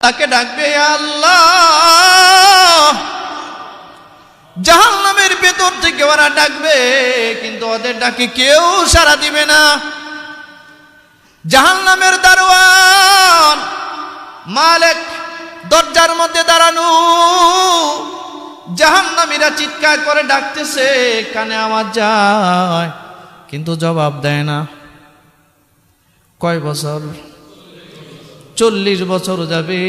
তাকে ডাকবে আল্লাহ! জাহান নামের ভেতর থেকে ওরা ডাকবে, কিন্তু ওদের ডাকে কেউ সারা দিবে না। জাহান নামের দারোয়ান, মালিক দরজার মধ্যে দাঁড়ানো, জাহান্নামীরা চিৎকার করে ডাকতেছে, কানে আমার যায়, কিন্তু জবাব দেয় না। কয় বছর? চল্লিশ বছর যাবে।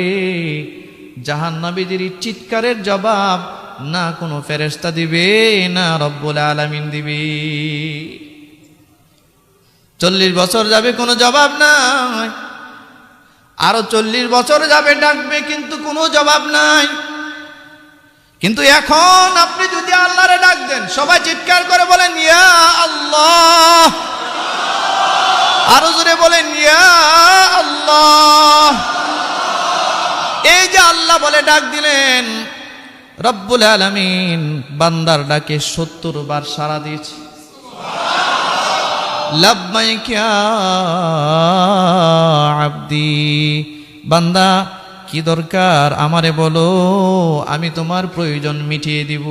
জাহান্নাবীদের চিৎকারের জবাব না কোনো ফেরেস্তা দিবে, না রব্বুল আলামিন দিবে। চল্লিশ বছর যাবে কোনো জবাব নাই। আরও চল্লিশ বছর যাবে ডাকবে কিন্তু কোনো জবাব নাই। কিন্তু এখন আপনি যদি আল্লাহরে ডাক দেন, সবাই চিৎকার করে বলেন, ইয়া আল্লাহ। আরও জোরে বলেন, ইয়া আল্লাহ। এই যে আল্লাহ বলে ডাক দিলেন, রব্বুল আলামিন বান্দার ডাকে সত্তর বার সারা দিয়েছে। আব্দি, বান্দা, কি দরকার আমারে বলো, আমি তোমার প্রয়োজন মিটিয়ে দিব।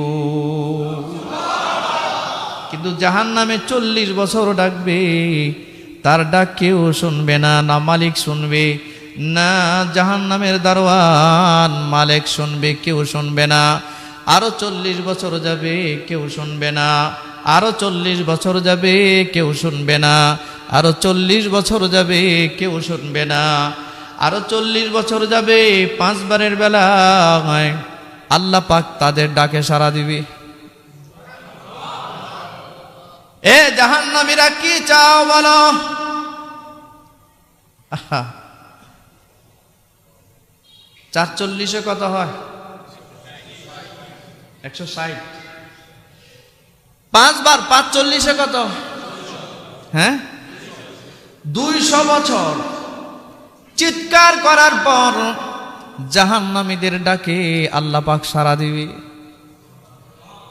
কিন্তু জাহান নামে চল্লিশ বছর ডাকবে তার ডাক কেউ শুনবে না না মালিক শুনবে, না জাহান নামের দারোয়ান মালিক শুনবে, কেউ শুনবে না। আরও চল্লিশ বছর যাবে, কেউ শুনবে না। আরও চল্লিশ বছর যাবে, কেউ শুনবে না। আরও চল্লিশ বছর যাবে, কেউ শুনবে না। আরও চল্লিশ বছর যাবে, পাঁচবারের বেলা আল্লাহ পাক তাদের ডাকে সাড়া দিবে। এ জাহান্নামীরা কি চাও বলো? চারচল্লিশে কত হয়? একশো ষাট। পাঁচবার পাঁচ চল্লিশে কত? হ্যাঁ? দুইশো বছর। চিৎকার করার পর জাহান্নামীদের ডাকে আল্লাহ পাক সারা দিবে।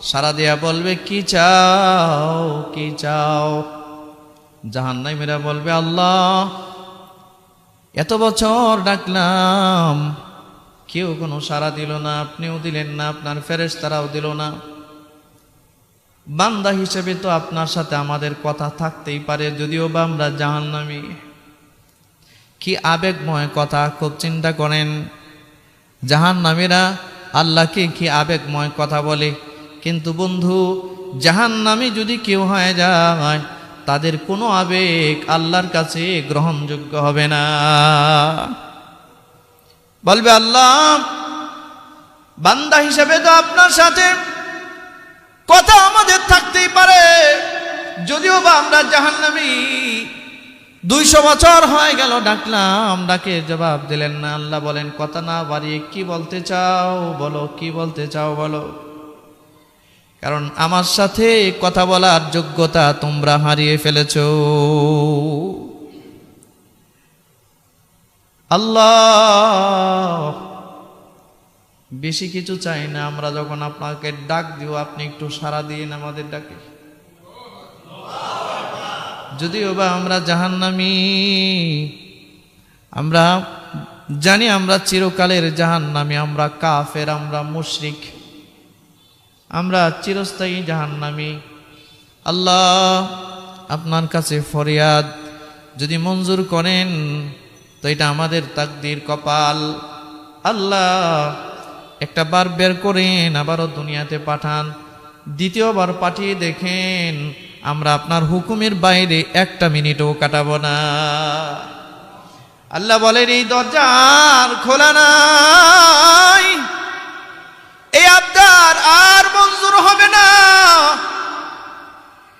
সারা দেয়া বলবে, কি চাও কি চাও? জাহান্নামীরা বলবে, আল্লাহ, এত বছর ডাকলাম, কেউ কোনো সারা দিল না, আপনিও দিলেন না, আপনার ফেরেস তারাও দিল না। বান্দা হিসেবে তো আপনার সাথে আমাদের কথা থাকতেই পারে, যদিও বা আমরা জাহান্নামী। কি আবেগময় কথা, খুব চিন্তা করেন। জাহান্নামীরা আল্লাহকে কি আবেগময় কথা বলে? কিন্তু বন্ধু, জাহান্নামী যদি কেউ হয়ে যায়, তাদের কোনো আবেগ আল্লাহর কাছে গ্রহণযোগ্য হবে না। বলবে, আল্লাহ, বান্দা হিসেবে তো আপনার সাথে কথা আমাদের থাকতেই পারে। যদিও বা আমরা জাহান্নামী দুইশো বছর হয়ে গেল, ডাকলাম, ডাকে জবাব দিলেন না। আল্লাহ বলেন, কথা না বাড়িয়ে কি বলতে চাও? বলো, কি বলতে চাও? বলো। কারণ আমার সাথে কথা বলার যোগ্যতা তোমরা হারিয়ে ফেলেছ। আল্লাহ! বেশি কিছু চাই না, আমরা যখন আপনাকে ডাক দিব আপনি একটু সারা দিন আমাদের ডাকে। যদিও বা আমরা জাহান্নামি, আমরা জানি আমরা চিরকালের জাহান্নামি, আমরা কাফের, আমরা মুশরিক। আমরা চিরস্থায়ী জাহান্নামি। আল্লাহ আপনার কাছে ফরিয়াদ। যদি মঞ্জুর করেন, তো এটা আমাদের তাকদির কপাল। আল্লাহ একটা বার বের করেন, আবারও দুনিয়াতে পাঠান। দ্বিতীয়বার পাঠিয়ে দেখেন, আমরা আপনার হুকুমের বাইরে একটা মিনিটও কাটাবো না। আল্লাহ বলেন, এই দরজা আর খোলা নাই। এই আবদার আর মঞ্জুর হবে না।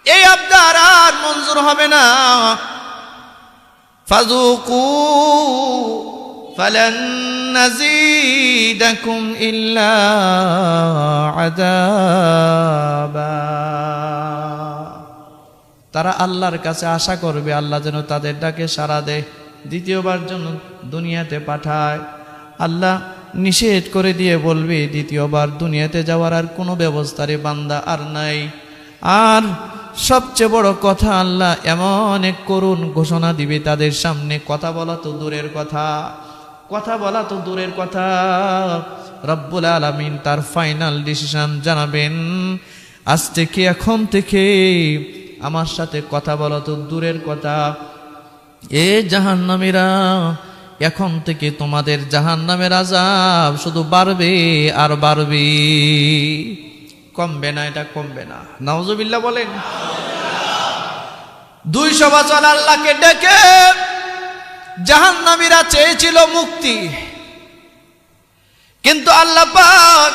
এই আবদার আর মঞ্জুর হবে না। ফাজুকু ফালান নাজিদাকুম ইল্লা আযাবা। তারা আল্লাহর কাছে আশা করবে, আল্লাহ যেন তাদের ডাকে সাড়া দেয়। দ্বিতীয়বার জন্য দুনিয়াতে পাঠায়। আল্লাহ নিষেধ করে দিয়ে বলবে, দ্বিতীয়বার দুনিয়াতে যাওয়ার আর কোনো ব্যবস্থারে বান্দা আর নাই। আর সবচেয়ে বড় কথা, আল্লাহ এমন এক করুণ ঘোষণা দিবে তাদের সামনে, কথা বলা তো দূরের কথা কথা বলা তো দূরের কথা। রব্বুল আলামিন তার ফাইনাল ডিসিশন জানাবেন, আজ থেকে, এখন থেকে আমার সাথে কথা বলা তো দূরের কথা। এ জাহান্নামীরা এখন থেকে তোমাদের জাহান জাহান্নামের আজাব শুধু বাড়বে আর বাড়বে কমবে না, এটা কমবে না। নওজবিল্লা বলেন। দুইশো বছর আল্লাহকে ডেকে জাহান্নামীরা চেয়েছিল মুক্তি। কিন্তু আল্লাহ পাক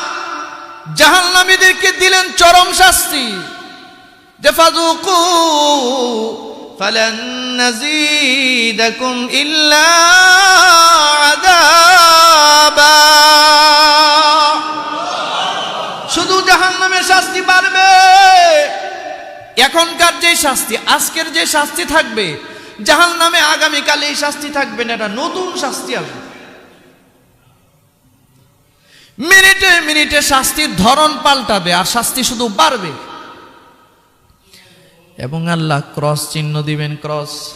জাহান্নামীদেরকে দিলেন চরম শাস্তি। যে ফাজুকু فلن نزيدكم إلا عذابا শুধু জাহান্নামের শাস্তি বাড়বে এখনকার যে শাস্তি আজকের যে শাস্তি থাকবে জাহান্নামে আগামীকাল এই শাস্তি থাকবে না এটা নতুন শাস্তি আসবে মিনিটে মিনিটে শাস্তির ধরন পাল্টাবে আর শাস্তি শুধু বাড়বে এবং আল্লাহ ক্রস চিহ্ন দিবেন, ক্রস।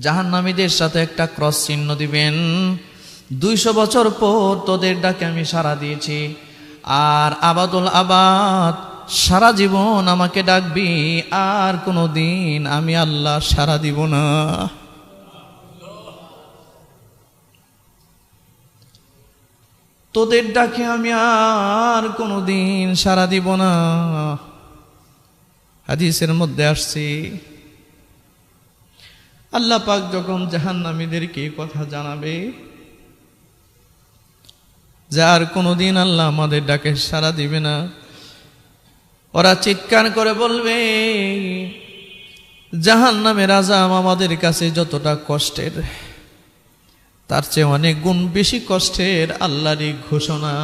জাহান্নামীদের সাথে একটা ক্রস চিহ্ন দিবেন। দুইশো বছর পর তোদের ডাকে আমি সারা দিয়েছি। আর আবাদুল আবাদ, সারা জীবন আমাকে ডাকবি, আর কোনো দিন আমি আল্লাহ সারা দিব না। তোদের ডাকে আমি আর কোনো দিন সারা দিব না। হাদিসের মধ্যে আসছি, আল্লাহ পাক যখন জাহান্নামীদেরকে কথা জানাবে যার কোনোদিন আল্লাহ আমাদের ডাকে সারা দিবে না। ওরা চিৎকার করে বলবে জাহান নামের আজাম আমাদের কাছে যতটা কষ্টের, তার চেয়ে অনেক গুণ বেশি কষ্টের আল্লাহরই ঘোষণা।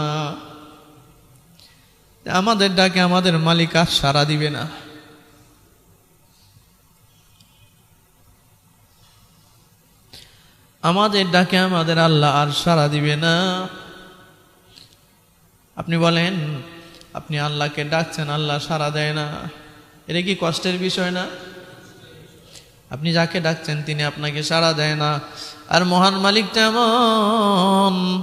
আমাদের ডাকে আমাদের মালিক আর সারা দিবে না। আমাদের ডাকে আমাদের আল্লাহ আর সারা দিবে না। আপনি বলেন, আপনি আল্লাহকে ডাকছেন, আল্লাহ সারা দেয় না। এটা কি কষ্টের বিষয় না? আপনি যাকে ডাকছেন, তিনি আপনাকে সাড়া দেয় না। আর মহান মালিক তেমন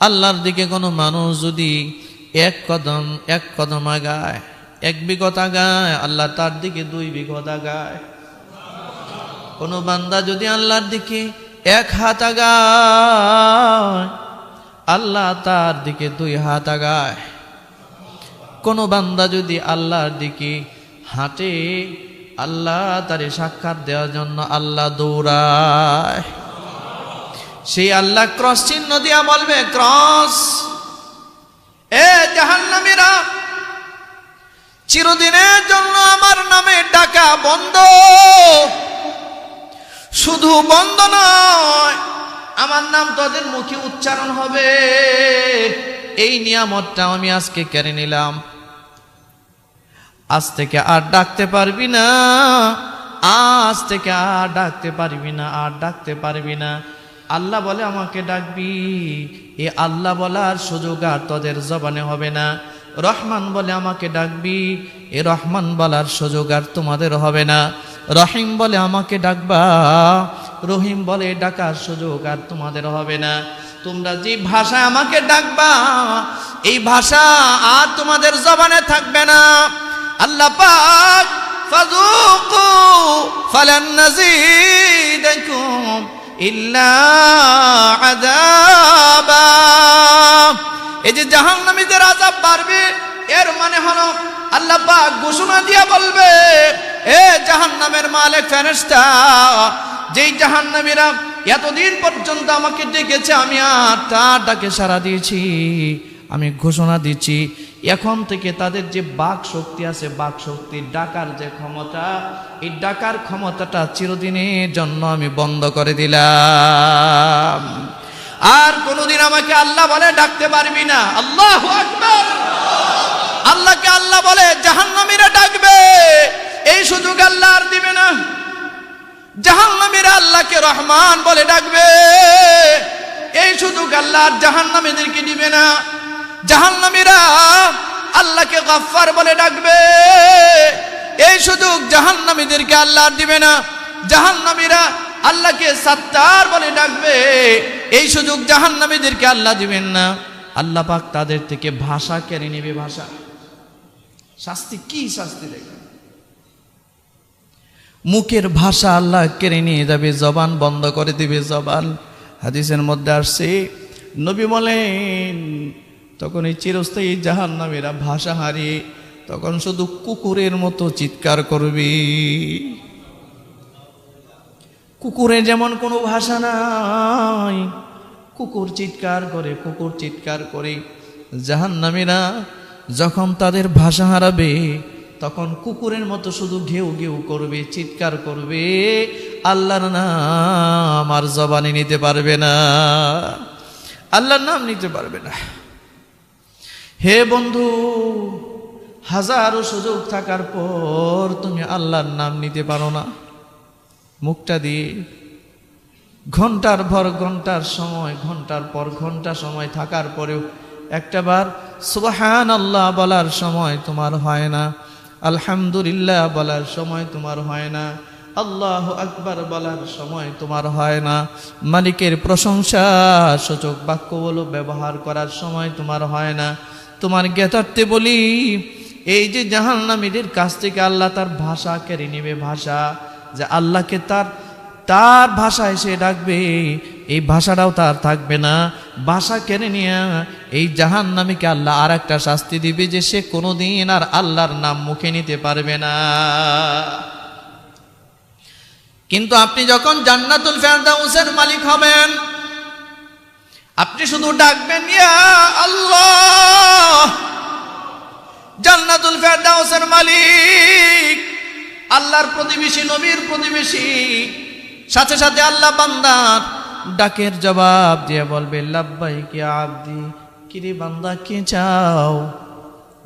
আল্লাহর দিকে কোনো মানুষ যদি এক কদম এক কদম আগায়, এক বিগত আগায়, আল্লাহ তার দিকে দুই বিগত আগায়। কোনো বান্দা যদি আল্লাহর দিকে এক হাত আগায়, আল্লাহ তার দিকে দুই হাত আগায়। কোনো বান্দা যদি আল্লাহর দিকে হাঁটে, আল্লাহ তারে সাক্ষাৎ দেওয়ার জন্য আল্লাহ দৌড়ায়। সেই আল্লাহ ক্রস চিহ্ন দিয়া বলবে, ক্রস। এ জাহান্নামীরা, চিরদিনের জন্য আমার নামে ডাকা বন্ধ। শুধু বন্ধ নয়, আমার নাম তোদের মুখে উচ্চারণ হবে। এই নিয়ামতটা আমি আজকে কেড়ে নিলাম। আজ থেকে আর ডাকতে পারবি না, আজ থেকে আর ডাকতে পারবি না, আর ডাকতে পারবি না। আল্লাহ বলে আমাকে ডাকবি, এ আল্লাহ বলার সুযোগ আর তোদের জবানে হবে না। রহমান বলে আমাকে ডাকবি, এ রহমান বলার সুযোগ আর তোমাদের হবে না। রহিম বলে আমাকে ডাকবা। রহিম বলে, ডাকার সুযোগ আর তোমাদের হবে না। তোমরা যে ভাষা আমাকে ডাকবা, এই ভাষা আর তোমাদের জবানে থাকবে না। আল্লাহ পাক, ফাযুকু ফালান নাযীদাকুম ইল্লা আযাবা। এই যে জাহান্নামীদের আযাব বাড়বে, এর মানে হলো আল্লাহ পাক ঘোষণা দিয়া বলবে জাহান্নামের মালিক ফেরেশতা, যেই জাহান্নামীরা এতদিন পর্যন্ত আমাকে ডেকেছে, আমি আর তার ডাকে সারা দিয়েছি, আমি ঘোষণা দিচ্ছি, এখন থেকে তাদের যে বাক শক্তি আছে, বাক শক্তি ডাকার যে ক্ষমতা, এই ডাকার ক্ষমতাটা চিরদিনের জন্য আমি বন্ধ করে দিলাম। আর কোনোদিন আমাকে আল্লাহ বলে ডাকতে পারবি না। আল্লাহ আল্লাহকে আল্লাহ বলে, জাহান্নামীরা ডাকবে। এই সুযোগ আল্লাহ আর দিবে না। জাহান্নামীরা আল্লাহকে রহমান বলে ডাকবে। এই সুযোগ আল্লাহ আর জাহান্নামীদেরকে দিবে না। জাহান্নামীরা আল্লাহকে গফফার বলে ডাকবে। এই সুযোগ জাহান্নামীদেরকে আল্লাহ দিবে না। জাহান্নামীরা আল্লাহকে সাত্তার বলে ডাকবে। এই সুযোগ জাহান্নামীদেরকে আল্লাহ দিবেন না। আল্লাহ পাক তাদের থেকে ভাষা কেড়ে নেবে ভাষা। শাস্তি কি শাস্তি দেখবেন মুখের ভাষা আল্লাহ কেড়ে নিয়ে যাবে, জবান বন্ধ করে দিবে জবান। হাদিসের মধ্যে আসছে, নবী বলেন তখন এই চিরস্থায়ী জাহান নামেরা ভাষা হারিয়ে তখন শুধু কুকুরের মতো চিৎকার করবে। কুকুরের যেমন কোনো ভাষা নাই, কুকুর চিৎকার করে, কুকুর চিৎকার করে। জাহান্নামীরা যখন তাদের ভাষা হারাবে তখন কুকুরের মতো শুধু ঘেউ ঘেউ করবে, চিৎকার করবে। আল্লাহর নাম আর জবানি নিতে পারবে না। আল্লাহর নাম নিতে পারবে না। হে বন্ধু, হাজারো সুযোগ থাকার পর তুমি আল্লাহর নাম নিতে পারো না। মুখটা দিয়ে। ঘণ্টার ভর ঘণ্টার সময়, ঘণ্টার পর ঘণ্টা সময় থাকার পরেও একটাবার সুবাহান আল্লাহ বলার সময় তোমার হয় না। আলহামদুলিল্লাহ বলার সময় তোমার হয় না। আল্লাহ আকবার বলার সময় তোমার হয় না। মালিকের প্রশংসা, সূচক বাক্য বলো ব্যবহার করার সময় তোমার হয় না। তোমার জ্ঞাতার্থে বলি, এই যে জাহান্নামীদের কাছ থেকে আল্লাহ তার ভাষা কেড়ে নেবে ভাষা, যে আল্লাহকে তার তার ভাষায় সে ডাকবে, এই ভাষাটাও তার থাকবে না। ভাষা কেড়ে নিয়ে এই জাহান নামীকে আল্লাহ আর একটা শাস্তি দিবে যে সে কোনোদিন আর আল্লাহর নাম মুখে নিতে পারবে না। কিন্তু আপনি যখন জান্নাতুল ফেরদাউসের মালিক হবেন, আপনি শুধু ডাকবেন, ইয়া আল্লাহ, জান্নাতুল ফেরদাউসের মালিক, আল্লাহর প্রতিবেশী, নবীর প্রতিবেশী, সাথে সাথে আল্লাহ বান্দার ডাকের জবাব দিয়ে বলবে লাব্বাই কি আব্দি, কিরে বান্দা, কি চাও?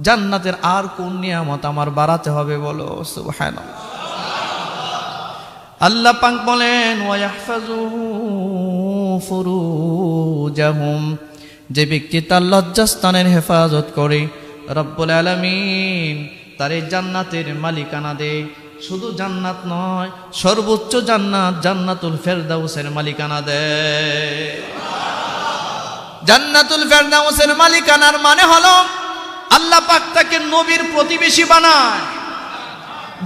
জান্নাতের আর কোন নিয়ামত আমার বাড়াতে হবে বলো? সুবহানাল্লাহ। আল্লাহ পাক বলেন যে ব্যক্তি তার লজ্জাস্থানের হেফাজত করে, রব্বুল আলামিন তার জান্নাতের মালিকানা দেয় শুধু জান্নাত নয়, সর্বোচ্চ জান্নাত জান্নাতুল ফেরদাউসের মালিকানা দেয় জান্নাতুল ফেরদাউসের মালিকানার মানে হলো আল্লাহ পাক তাকে নবীর প্রতিবেশী বানায়।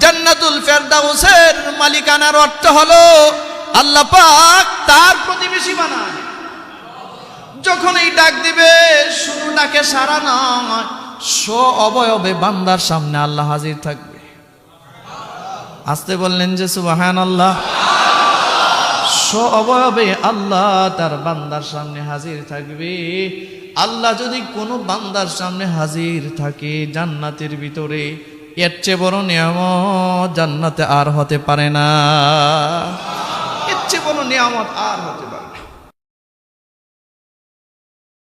জান্নাতুল ফেরদাউসের মালিকানার অর্থ হলো আল্লাহ পাক তার প্রতিবেশী বানায়। যখন এই ডাক দিবে, শুধু ডাকে সারা নয়, স্ব অবয়বে বান্দার সামনে আল্লাহ হাজির থাকবে। আসতে বললেন যে সুবাহান আল্লাহ অবয়বে আল্লাহ তার বান্দার সামনে হাজির থাকবে। আল্লাহ যদি কোনো বান্দার সামনে হাজির থাকে জান্নাতের ভিতরে, এর চেয়ে বড় নিয়ামত জান্নাতে আর হতে পারে না। এর চেয়ে বড় নিয়ামত আর হতে পারে।